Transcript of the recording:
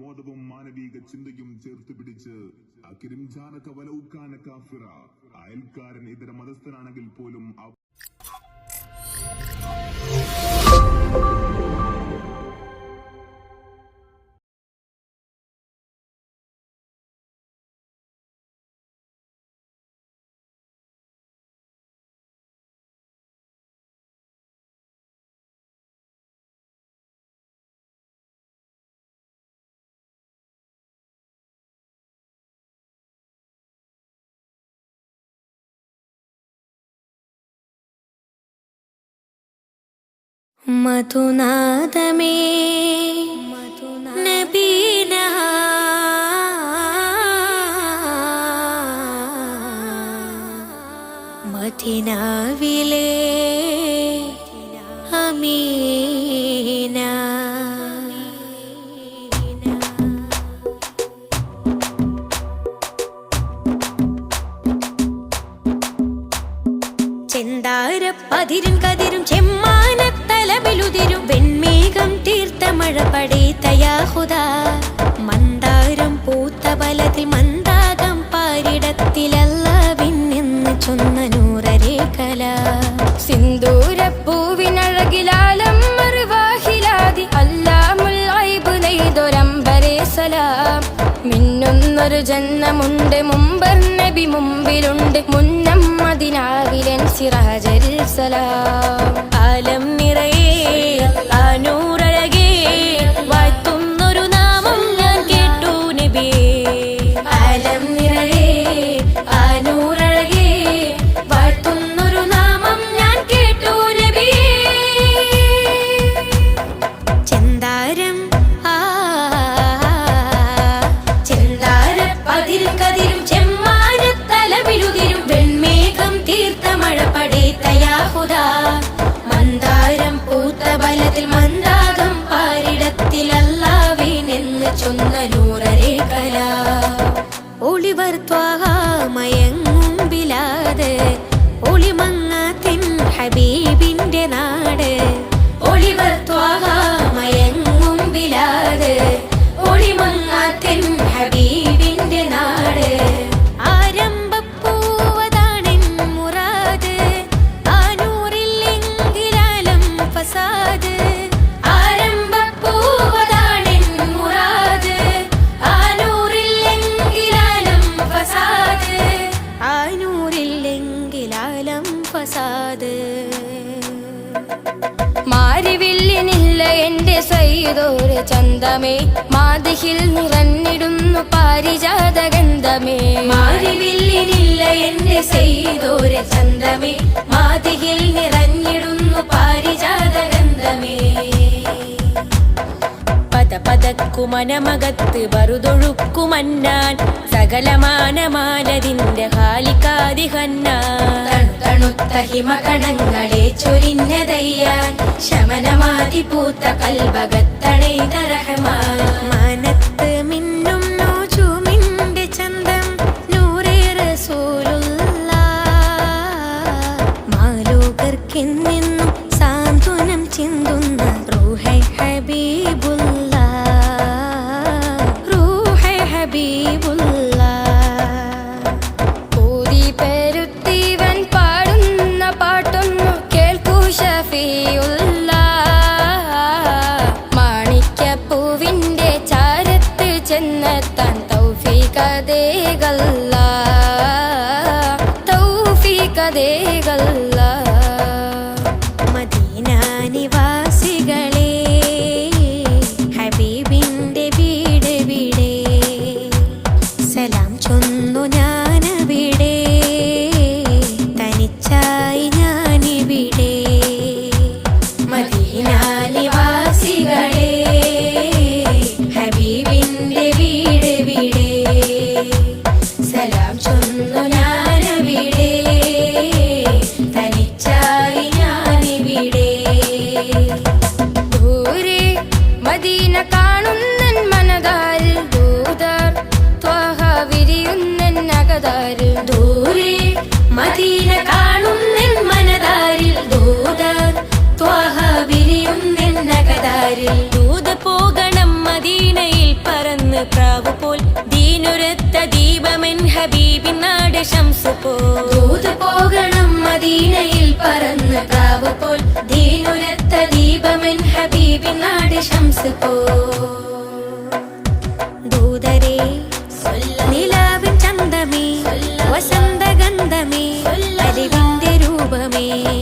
ബോധവും മാനവിക ചിന്തയും ചേർത്ത് പിടിച്ച് അക്കിരിംജാനക വലൗക്കാന കാഫിറ. അയൽക്കാരൻ ഇതര മതസ്ഥനാണെങ്കിൽ പോലും മധുനാദമേ നബീന ചെന്താരപ്പതിരും കതിരും ചെമ്മാനത്തലവിലുതിരും തീർത്ത മഴ പടേത്തയാഹുദ മന്ദാരം പൂത്ത ബലത്തിൽ മന്ദാകം പാരിടത്തിലല്ല പിന്നെന്ന് ചൊന്ന നൂറരേഖല സിന്ദൂരപ്പൂവിനഴകിലാലം മറുവാഹിലാതി അല്ലാമുൽ ഐബ് നെയ്തൊരമ്പരേ സലാം. മിന്നുന്നൊരു ജന്മമുണ്ട് മുമ്പർ നബി മുമ്പിലുണ്ട് മുന്നം മതിനാവിലൻ സിറാജൽ സലാം. ആലം നിറയെ ആ പൂത്ത ബലത്തിൽ മന്ദാകം പാരിടത്തിലല്ലാവിനെന്ന് ചൊന്ന നൂറരേഖല ഒളിവർ ത്വാമയങ്ങും ബിലാത് ഒളിമങ്ങാത്തിൻ ഹബീബിന്റെ സൈതോര് ചന്തമേ. മാതിഹിൽ നിറഞ്ഞിടുന്നു പാരിജാതഗന്ധമേ. മാരിവില്ലിനില്ല എന്റെ ചെയ്തോര ചന്തമേ. മാതിഹിൽ നിറഞ്ഞിടുന്നു പതക്കുമനമകത്ത് ബറുതൊഴുക്കുമന്നാൻ സകലമാനമാനതിന്റെ ഹാലിക്കാതിഹന്നാൻ തണുത്ത ഹിമകണങ്ങളെ ചൊരിഞ്ഞതയ്യാൻ. ശമനമാതി പൂത്ത കൽബകത്തണൈതറഹമാൻ വിടെ സലാം ചൊന്നു തനിച്ചായി ഞാനിവിടെ. മദീന മനതാരിൽ ദൂരെ മദീന കാണും നിൻ മനതാരിൽ ദൂത. ത്വാഹ വിരിയും നിൻ നഗതാരിൽ ദൂത. പോകണം മദീനയിൽ പറന്ന് പ്രാവ് പോൽ. ദീനുരത്ത ദീപമെൻ ഹബീബിൻ നാട് ശംസു പോ ദൂത പോകണം മദീനയിൽ പറന്ന് പ്രാവ് പോൽ. ദീനുരത്ത ദീപമെൻ ഹബീബിൻ നാട് ശംസു പോ me.